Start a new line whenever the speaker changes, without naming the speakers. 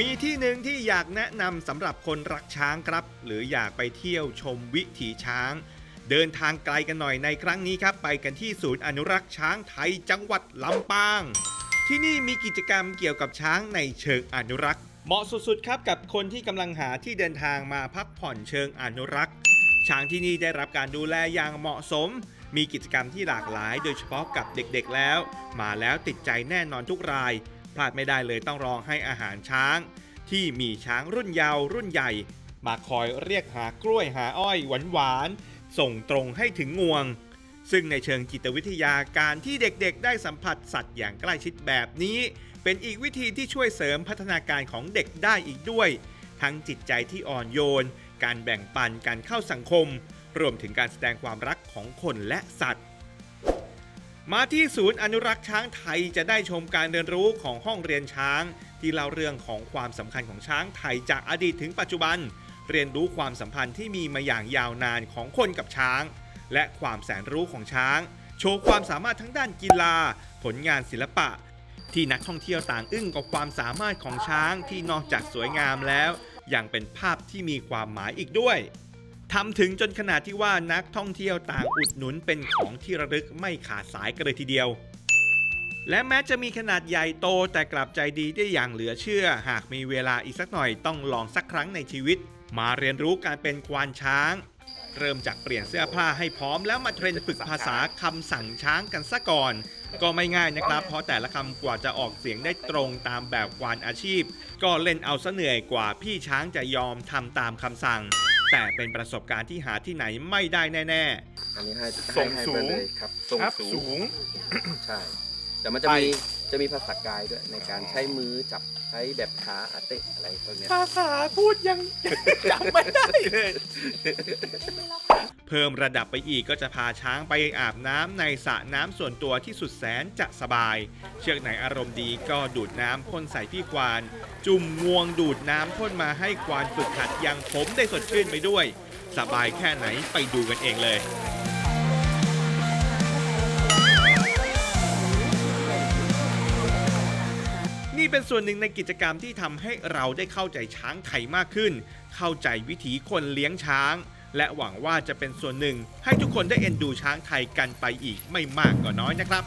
มีที่หนึ่งที่อยากแนะนำสำหรับคนรักช้างครับ หรืออยากไปเที่ยวชมวิถีช้าง เดินทางไกลกันหน่อยในครั้งนี้ครับ ไปกันที่ศูนย์อนุรักษ์ช้างไทยจังหวัดลำปาง ที่นี่มีกิจกรรมเกี่ยวกับช้างในเชิงอนุรักษ์ เหมาะสุดๆครับกับคนที่กำลังหาที่เดินทางมาพักผ่อนเชิงอนุรักษ์ ช้างที่นี่ได้รับการดูแลอย่างเหมาะสม มีกิจกรรมที่หลากหลาย โดยเฉพาะกับเด็กๆแล้ว มาแล้วติดใจแน่นอนทุกราย พลาดไม่ได้เลยต้องรองให้อาหารช้าง ที่มีช้างรุ่นยาวรุ่นใหญ่ มาคอยเรียกหากล้วยหาอ้อยหวานๆส่งตรงให้ถึงงวง ซึ่งในเชิงจิตวิทยาการที่เด็กๆ ได้สัมผัสสัตว์อย่างใกล้ชิดแบบนี้ เป็นอีกวิธีที่ช่วยเสริมพัฒนาการของเด็กได้อีกด้วย ทั้งจิตใจที่อ่อนโยน การแบ่งปันการเข้าสังคม รวมถึงการแสดงความรักของคนและสัตว์ มาที่ศูนย์อนุรักษ์ช้างไทยจะได้ชมการเรียนรู้ของห้องเรียนช้าง ที่เล่าเรื่องของความสำคัญของช้างไทยจากอดีตถึงปัจจุบัน เรียนรู้ความสัมพันธ์ที่มีมาอย่างยาวนานของคนกับช้าง และความแสนรู้ของช้าง โชว์ความสามารถทั้งด้านกีฬา ผลงานศิลปะ ที่นักท่องเที่ยวต่างอึ้งกับความสามารถของช้างที่นอกจากสวยงามแล้ว ยังเป็นภาพที่มีความหมายอีกด้วย ทำถึงจนขนาดที่ว่านักท่องเที่ยวต่างอุดหนุนเป็นของที่ระลึกไม่ขาดสายกันเลยทีเดียว และแม้จะมีขนาดใหญ่โตแต่กลับใจดีได้อย่างเหลือเชื่อ หากมีเวลาอีกสักหน่อยต้องลองสักครั้งในชีวิต มาเรียนรู้การเป็นควานช้าง เริ่มจากเปลี่ยนเสื้อผ้าให้พร้อมแล้วมาเทรนฝึกภาษาคำสั่งช้างกันซะก่อน ก็ไม่ง่ายนะครับ เพราะแต่ละคำกว่าจะออกเสียงได้ตรงตามแบบควานอาชีพ ก็เล่นเอาซะเหนื่อยกว่าพี่ช้างจะยอมทำตามคำสั่ง แต่เป็นประสบการณ์ที่หาที่ไหนไม่ได้แน่
อันนี้ให้
ส่ง
ให้ให้
สูง
ไปเลยครับส่ง
ครับ
สู
สู
ง
ง
ใช่แต่มันจะ
ไป
มี จะมีภาษากายด้วยในการใช้มือจับใช้แบบขาอาเตะอะไรพวกเนี้ย
ภาษาพูดยัง จำไม่ได้เลย
เพิ่มระดับไปอีกก็จะพาช้างไปอาบน้ำในสระน้ำส่วนตัวที่สุดแสนจะสบาย เชือกไหนอารมณ์ดีก็ดูดน้ำพ่นใส่พี่ควาน จุ่มงวงดูดน้ำพ่นมาให้ควานฝึกหัดอย่างผมได้สดชื่นไปด้วย สบายแค่ไหนไปดูกันเองเลย เป็นส่วนหนึ่งในกิจกรรมที่ทำให้เราได้เข้าใจช้างไทยมากขึ้น เข้าใจวิถีคนเลี้ยงช้าง และหวังว่าจะเป็นส่วนหนึ่ง ให้ทุกคนได้เอ็นดูช้างไทยกันไปอีกไม่มากก็น้อยนะครับ